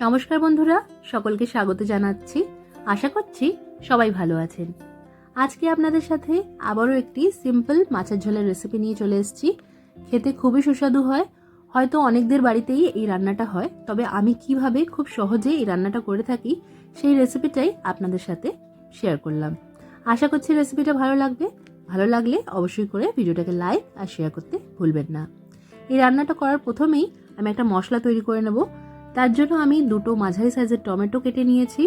নমস্কার বন্ধুরা, সকলকে স্বাগত জানাচ্ছি। আশা করছি সবাই ভালো আছেন। আজকে আপনাদের সাথে আবারও একটি সিম্পল মাছের ঝোলের রেসিপি নিয়ে চলে এসেছি। খেতে খুবই সুস্বাদু হয়। হয়তো অনেকদের বাড়িতেই এই রান্নাটা হয়, তবে আমি কীভাবে খুব সহজে এই রান্নাটা করে থাকি সেই রেসিপিটাই আপনাদের সাথে শেয়ার করলাম। আশা করছি রেসিপিটা ভালো লাগবে। ভালো লাগলে অবশ্যই করে ভিডিওটাকে লাইক আর শেয়ার করতে ভুলবেন না। এই রান্নাটা করার প্রথমেই আমি একটা মশলা তৈরি করে নেব। তার জন্য আমি দুটো মাঝারি সাইজের টমেটো কেটে নিয়েছি।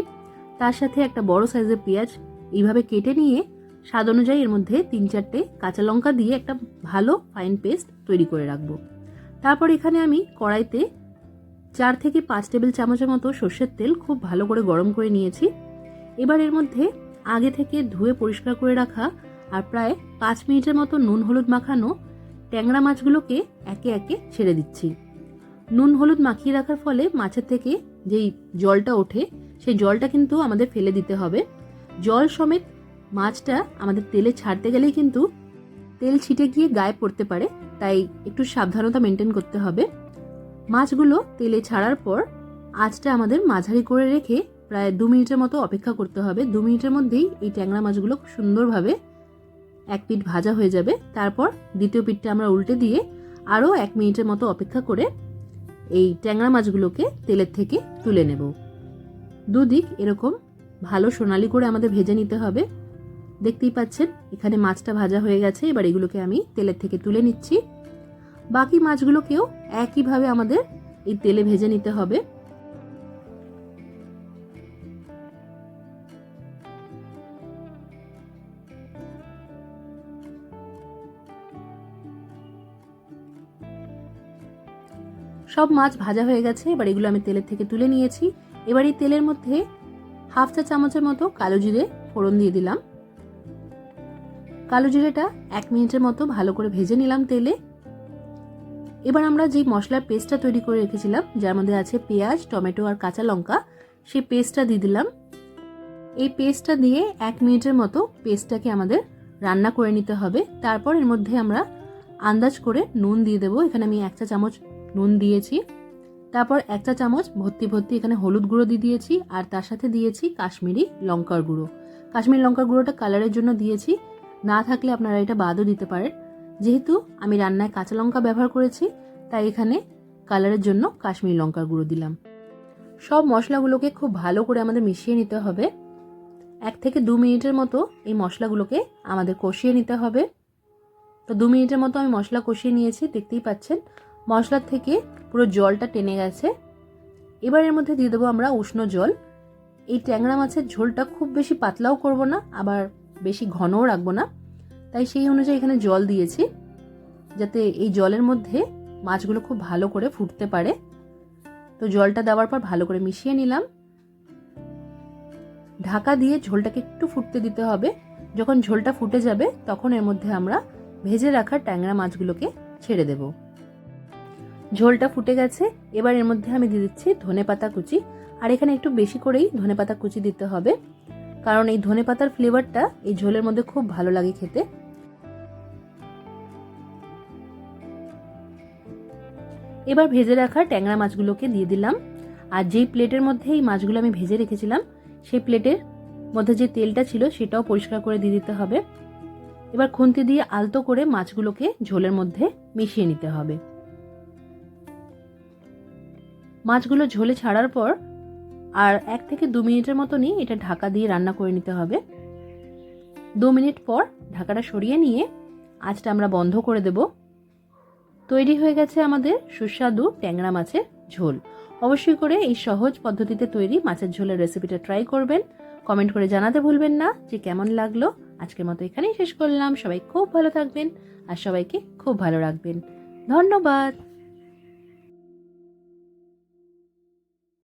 তার সাথে একটা বড় সাইজের পেঁয়াজ এইভাবে কেটে নিয়ে স্বাদ অনুযায়ী এর মধ্যে তিন চারটে কাঁচা লঙ্কা দিয়ে একটা ভালো ফাইন পেস্ট তৈরি করে রাখব। তারপর এখানে আমি কড়াইতে চার থেকে পাঁচ টেবিল চামচের মতো সর্ষের তেল খুব ভালো করে গরম করে নিয়েছি। এবার এর মধ্যে আগে থেকে ধুয়ে পরিষ্কার করে রাখা আর প্রায় পাঁচ মিনিটের মতো নুন হলুদ মাখানো ট্যাংরা মাছগুলোকে একে একে ছেড়ে দিচ্ছি। নুন হলুদ মাখিয়ে রাখার ফলে মাছের থেকে যেই জলটা ওঠে, সেই জলটা কিন্তু আমাদের ফেলে দিতে হবে। জল সমেত মাছটা আমাদের তেলে ছাড়তে গেলেই কিন্তু তেল ছিটে গিয়ে গায়ে পড়তে পারে, তাই একটু সাবধানতা মেনটেন করতে হবে। মাছগুলো তেলে ছাড়ার পর আঁচটা আমাদের মাঝারি করে রেখে প্রায় দু মিনিটের মতো অপেক্ষা করতে হবে। দু মিনিটের মধ্যেই এই ট্যাংরা মাছগুলো সুন্দরভাবে এক পিঠ ভাজা হয়ে যাবে। তারপর দ্বিতীয় পিঠটা আমরা উল্টে দিয়ে আরও এক মিনিটের মতো অপেক্ষা করে এই ট্যাংরা মাছগুলোকে তেলের থেকে তুলে নেব। দুদিক এরকম ভালো সোনালি করে আমাদের ভেজে নিতে হবে। দেখতেই পাচ্ছেন, এখানে মাছটা ভাজা হয়ে গেছে। এবার এগুলোকে আমি তেলের থেকে তুলে নিচ্ছি। বাকি মাছগুলোকেও একইভাবে আমাদের এই তেলে ভেজে নিতে হবে। সব মাছ ভাজা হয়ে গেছে, এবার এগুলো আমি তেলের থেকে তুলে নিয়েছি। এবার এই তেলের মধ্যে হাফ চা চামচের মতো কালো জিরে ফোড়ন দিয়ে দিলাম। কালো জিরেটা এক মিনিটের মতো ভালো করে ভেজে নিলাম তেলে। এবার আমরা যে মশলার পেস্টটা তৈরি করে রেখেছিলাম, যার মধ্যে আছে পেঁয়াজ, টমেটো আর কাঁচা লঙ্কা, সেই পেস্টটা দিয়ে দিলাম। এই পেস্টটা দিয়ে এক মিনিটের মতো পেস্টটাকে আমাদের রান্না করে নিতে হবে। তারপর এর মধ্যে আমরা আন্দাজ করে নুন দিয়ে দেবো। এখানে আমি এক চা চামচ নুন দিয়েছি। তারপর এক চা চামচ ভর্তি ভর্তি এখানে হলুদ গুঁড়ো দিয়ে দিয়েছি আর তার সাথে দিয়েছি কাশ্মীরি লঙ্কার গুঁড়ো। কাশ্মীরি লঙ্কার গুঁড়োটা কালারের জন্য দিয়েছি। না থাকলে আপনারা এটা বাদও দিতে পারেন। যেহেতু আমি রান্নায় কাঁচা লঙ্কা ব্যবহার করেছি, তাই এখানে কালারের জন্য কাশ্মীরি লঙ্কার গুঁড়ো দিলাম। সব মশলাগুলোকে খুব ভালো করে আমাদের মিশিয়ে নিতে হবে। এক থেকে দু মিনিটের মতো এই মশলাগুলোকে আমাদের কষিয়ে নিতে হবে। তো দু মিনিটের মতো আমি মশলা কষিয়ে নিয়েছি, দেখতেই পাচ্ছেন। মশলার থেকে পুরো জলটা টেনে গেছে। এবার এর মধ্যে দিয়ে দেবো আমরা উষ্ণ জল। এই ট্যাংরা মাছের ঝোলটা খুব বেশি পাতলাও করব না, আবার বেশি ঘনও রাখব না। তাই সেই অনুযায়ী এখানে জল দিয়েছি, যাতে এই জলের মধ্যে মাছগুলো খুব ভালো করে ফুটতে পারে। তো জলটা দেওয়ার পর ভালো করে মিশিয়ে নিলাম। ঢাকা দিয়ে ঝোলটাকে একটু ফুটতে দিতে হবে। যখন ঝোলটা ফুটে যাবে, তখন এর মধ্যে আমরা ভেজে রাখা ট্যাংরা মাছগুলোকে ছেড়ে দেব। ঝোলটা ফুটে গেছে, এবার এর মধ্যে আমি দিয়ে দিচ্ছি ধনে পাতা কুচি। আর এখানে একটু বেশি করেই ধনে পাতা কুচি দিতে হবে। কারণ এই ধনে পাতার ফ্লেভারটা এই ঝোলের মধ্যে খুব ভালো লাগে খেতে। এবার ভেজে রাখা ট্যাংরা মাছগুলোকে দিয়ে দিলাম। আর যেই প্লেটের মধ্যে এই মাছগুলো আমি ভেজে রেখেছিলাম, সেই প্লেটের মধ্যে যে তেলটা ছিল সেটাও পরিষ্কার করে দিয়ে দিতে হবে। এবার খুন্তি দিয়ে আলতো করে মাছগুলোকে ঝোলের মধ্যে মিশিয়ে নিতে হবে। মাছগুলো ঝোলে ছাড়ার পর আর এক থেকে দু মিনিটের মতনই এটা ঢাকা দিয়ে রান্না করে নিতে হবে। দু মিনিট পর ঢাকাটা সরিয়ে নিয়ে আঁচটা আমরা বন্ধ করে দেব। তৈরি হয়ে গেছে আমাদের সুস্বাদু ট্যাংরা মাছের ঝোল। অবশ্যই করে এই সহজ পদ্ধতিতে তৈরি মাছের ঝোলের রেসিপিটা ট্রাই করবেন। কমেন্ট করে জানাতে ভুলবেন না যে কেমন লাগল। আজকের মতো এখানেই শেষ করলাম। সবাই খুব ভালো থাকবেন আর সবাইকে খুব ভালো রাখবেন। ধন্যবাদ।